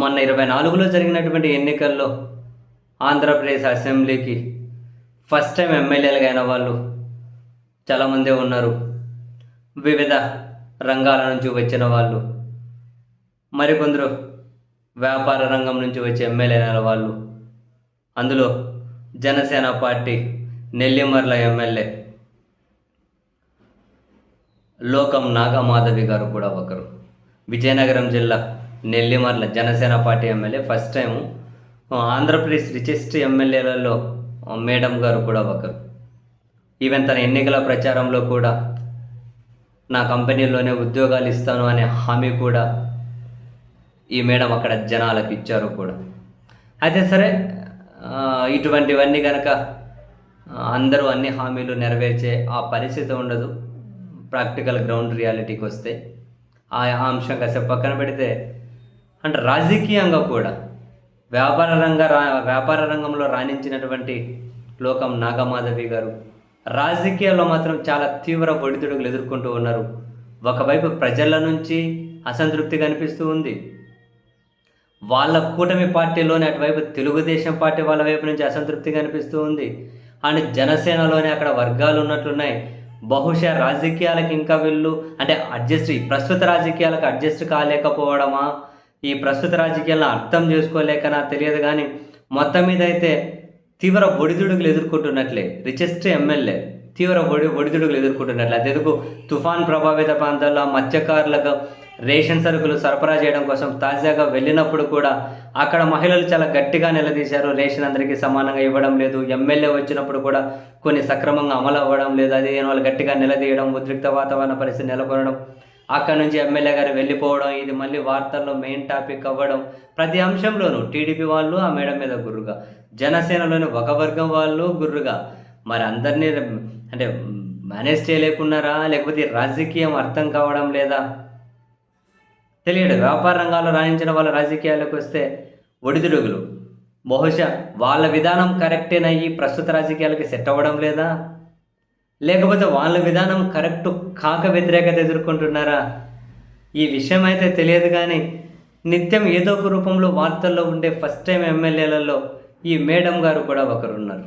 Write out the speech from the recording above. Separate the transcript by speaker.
Speaker 1: మొన్న ఇరవై నాలుగులో జరిగినటువంటి ఎన్నికల్లో ఆంధ్రప్రదేశ్ అసెంబ్లీకి ఫస్ట్ టైం ఎమ్మెల్యేలుగా అయిన వాళ్ళు చాలామందే ఉన్నారు. వివిధ రంగాల నుంచి వచ్చిన వాళ్ళు మరికొందరు వ్యాపార రంగం నుంచి వచ్చే ఎమ్మెల్యే అయిన వాళ్ళు అందులో జనసేన పార్టీ నెల్లిమర్ల ఎమ్మెల్యే లోకం నాగమాధవి గారు కూడా ఒకరు. విజయనగరం జిల్లా Nellimarla Janasena party MLA first time Andhra Pradesh richest ఎమ్మెల్యేలలో madam గారు కూడా ఒకరు. ఈవెన్ తన ఎన్నికల ప్రచారంలో కూడా నా కంపెనీలోనే ఉద్యోగాలు ఇస్తాను అనే హామీ కూడా ఈ మేడం అక్కడ జనాలకు ఇచ్చారు కూడా. అయితే సరే ఇటువంటివన్నీ కనుక అందరూ అన్ని హామీలు నెరవేర్చే ఆ పరిస్థితి ఉండదు. ప్రాక్టికల్ గ్రౌండ్ రియాలిటీకి వస్తే ఆ ఆ అంశం కాసేపు పక్కన పెడితే అంటే రాజకీయంగా కూడా వ్యాపార రంగ రా వ్యాపార రంగంలో రాణించినటువంటి లోకం నాగమాధవి గారు రాజకీయాల్లో మాత్రం చాలా తీవ్ర ఒడిదుడుకులు ఎదుర్కొంటూ ఉన్నారు. ఒకవైపు ప్రజల నుంచి అసంతృప్తి కనిపిస్తూ ఉంది. వాళ్ళ కూటమి పార్టీలోనే అటువైపు తెలుగుదేశం పార్టీ వాళ్ళ వైపు నుంచి అసంతృప్తి కనిపిస్తూ ఉంది. అండ్ జనసేనలోనే అక్కడ వర్గాలు ఉన్నట్లున్నాయి. బహుశా రాజకీయాలకు ఇంకా వీళ్ళు అంటే అడ్జస్ట్ ఈ ప్రస్తుత రాజకీయాలకు అడ్జస్ట్ కాలేకపోవడమా? ఈ ప్రస్తుత రాజకీయాలను అర్థం చేసుకోలేకనా తెలియదు కానీ మొత్తం మీద అయితే తీవ్ర ఒడిదుడుకులు ఎదుర్కొంటున్నట్లే రిచెస్ట్ ఎమ్మెల్యే తీవ్ర ఒడి ఒడిదుడుగులు ఎదుర్కొంటున్నట్లే. అదెందుకు తుఫాన్ ప్రభావిత ప్రాంతాల్లో మత్స్యకారులకు రేషన్ సరుకులు సరఫరా చేయడం కోసం తాజాగా వెళ్ళినప్పుడు కూడా అక్కడ మహిళలు చాలా గట్టిగా నిలదీశారు. రేషన్ అందరికీ సమానంగా ఇవ్వడం లేదు. ఎమ్మెల్యే వచ్చినప్పుడు కూడా కొన్ని సక్రమంగా అమలు అవ్వడం లేదు. అదే వాళ్ళు గట్టిగా నిలదీయడం ఉద్రిక్త వాతావరణ పరిస్థితి నెలకొనడం అక్కడ నుంచి ఎమ్మెల్యే గారు వెళ్ళిపోవడం ఇది మళ్ళీ వార్తల్లో మెయిన్ టాపిక్ అవ్వడం ప్రతి అంశంలోనూ టీడీపీ వాళ్ళు ఆ మేడం మీద గుర్రుగా. జనసేనలోని ఒక వర్గం వాళ్ళు గుర్రుగా. మరి అందరినీ అంటే మేనేజ్ చేయలేకున్నారా? లేకపోతే రాజకీయం అర్థం కావడం లేదా? తెలియదు. వ్యాపార రంగాల్లో రాణించిన వాళ్ళ రాజకీయాలకు వస్తే ఒడిదుడుగులు బహుశా వాళ్ళ విధానం కరెక్టేనయ్యి ప్రస్తుత రాజకీయాలకి సెట్ అవ్వడం లేదా? లేకపోతే వాళ్ళ విధానం కరెక్ట్ కాక వ్యతిరేకత ఎదుర్కొంటున్నారా? ఈ విషయం అయితే తెలియదు కానీ నిత్యం ఏదో ఒక రూపంలో వార్తల్లో ఉండే ఫస్ట్ టైం ఎమ్మెల్యేలలో ఈ మేడం గారు కూడా ఒకరున్నారు.